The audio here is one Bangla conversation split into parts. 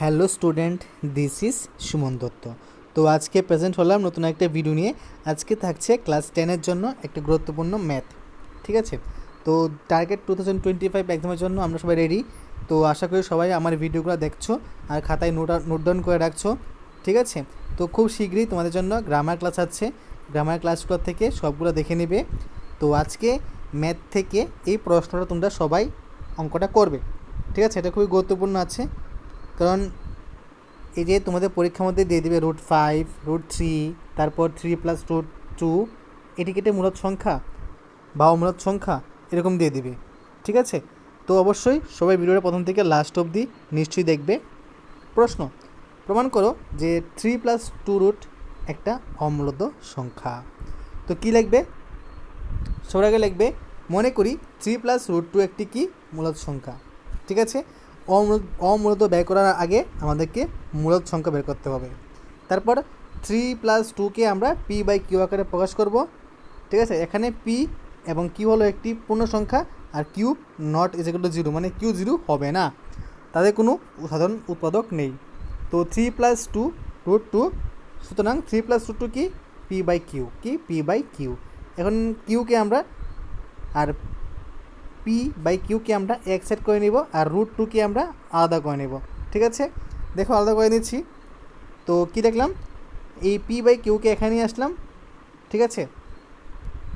Hello student, this is Suman Dutta. তো আজকে প্রেজেন্ট হলাম নতুন একটা ভিডিও নিয়ে। আজকে থাকছে ক্লাস টেনের জন্য একটা গুরুত্বপূর্ণ ম্যাথ, ঠিক আছে? তো target two thousand twenty five এক্সামের জন্য আমরা সবাই রেডি তো আশা করি সবাই আমার ভিডিওগুলো দেখছ আর খাতায় নোট নোট ডাউন করে রাখছো, ঠিক আছে? তো খুব শীঘ্রই তোমাদের জন্য গ্রামার ক্লাস আছে। গ্রামার ক্লাসগুলো থেকে সবগুলো দেখে নেবে। তো আজকে ম্যাথ থেকে এই প্রশ্নটা তোমরা সবাই অঙ্কটা করবে, ঠিক আছে? এটা খুবই গুরুত্বপূর্ণ আছে। কারণ এই যে তোমাদের পরীক্ষার মধ্যে দিয়ে দেবে রুট ফাইভ রুট থ্রি তারপর থ্রি প্লাস রুট টু এটি কেটে মূলত সংখ্যা বা অমূলত সংখ্যা এরকম দিয়ে দিবে, ঠিক আছে? তো অবশ্যই সবাই ভিডিওটা প্রথম থেকে লাস্ট অবধি নিশ্চয়ই দেখবে। প্রশ্ন, প্রমাণ করো যে থ্রি প্লাস টু রুট একটা অমূলত সংখ্যা। তো কী লিখবে? সবার আগে লিখবে, মনে করি থ্রি প্লাস রুট টু একটি কি? মূলত সংখ্যা, ঠিক আছে? অমূলত ব্যয় করার আগে আমাদেরকে মূলত সংখ্যা বের করতে হবে। তারপর থ্রি প্লাস টুকে আমরা পি বাই কিউ আকারে প্রকাশ করব। ঠিক আছে? এখানে পি এবং কিউ হলো একটি পূর্ণ সংখ্যা আর q not is to zero মানে কিউ জিরো হবে না। তাদের কোনো সাধারণ উৎপাদক নেই। তো three plus two root two সুতরাং থ্রি প্লাস রুট টু কি? পি বাই কিউ কি? পি বাই কিউ এখন কিউকে আমরা আর পি বাই কিউকে আমরা এক সেট করে নিব আর রুট টুকে আমরা আলাদা করে নেব। ঠিক আছে? দেখো আলাদা করে নিচ্ছি। তো কি দেখলাম? এই পি বাই কিউকে এখানে নিয়ে আসলাম। ঠিক আছে?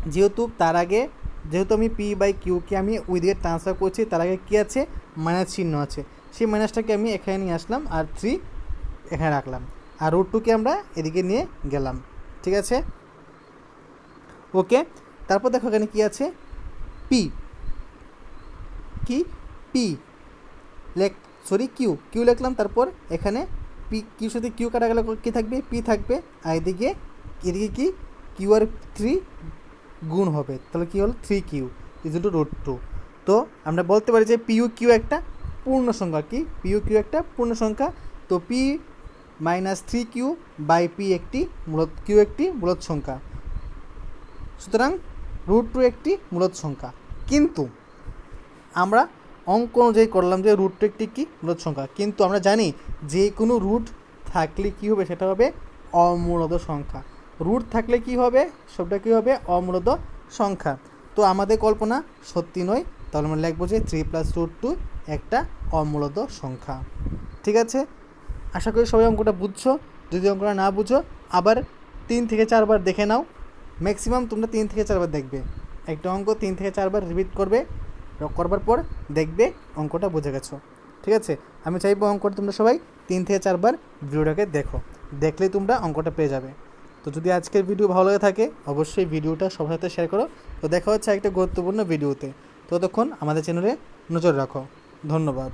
যেহেতু তার আগে, যেহেতু আমি পি বাই কিউকে আমি ওই দিকে ট্রান্সফার করছি, তার আগে কী আছে? মাইনাস চিহ্ন আছে। সেই মাইনাসটাকে আমি এখানে নিয়ে আসলাম আর থ্রি এখানে রাখলাম। আর রুট টুকে আমরা এদিকে নিয়ে গেলাম। ঠিক আছে? ওকে তারপর দেখো এখানে কী আছে? পি কি? পি লেখ সরি কিউ কিউ লিখলাম, তারপর এখানে পি কিউ সাথে কিউ কাটা গেলে কী থাকবে? পি থাকবে, আর এদিকে এদিকে কি? কিউ আর থ্রি গুণ হবে। তাহলে কী হলো? Three q is to root two তো আমরা বলতে পারি যে পিউ কিউ একটা পূর্ণ সংখ্যা কি? পিউ কিউ একটা পূর্ণ সংখ্যা। তো p minus three q by p একটি মূলত কিউ একটি মূলত সংখ্যা। সুতরাং রুট টু একটি মূলত সংখ্যা। কিন্তু আমরা অঙ্ক অনুযায়ী করলাম যে রুট একটি কি? মূলত সংখ্যা। কিন্তু আমরা জানি যে কোনো রুট থাকলে কি হবে? সেটা হবে অমূলত সংখ্যা। রুট থাকলে কি হবে? সবটা কী হবে? অমূলত সংখ্যা। তো আমাদের কল্পনা সত্যি নয়। তাহলে আমরা লিখব যে থ্রি প্লাস রুট টু একটা অমূলত সংখ্যা। ঠিক আছে? আশা করি সবাই অঙ্কটা বুঝছ। যদি অঙ্কটা না বুঝো, আবার তিন থেকে চারবার দেখে নাও। ম্যাক্সিমাম তোমরা তিন থেকে চারবার দেখবে। একটা অঙ্ক তিন থেকে চারবার রিপিট করবে। করবার পর দেখবে অঙ্কটা বুঝে গেছো। ঠিক আছে? আমি চাইব অঙ্কটা তোমরা সবাই তিন থেকে চারবার ভিডিওটাকে দেখো। দেখলেই তোমরা অঙ্কটা পেয়ে যাবে। তো যদি আজকের ভিডিও ভালো লাগে থাকে, অবশ্যই ভিডিওটা সবার সাথে শেয়ার করো। তো দেখা হচ্ছে একটা গুরুত্বপূর্ণ ভিডিওতে। ততক্ষণ আমাদের চ্যানেলে নজর রাখো। ধন্যবাদ।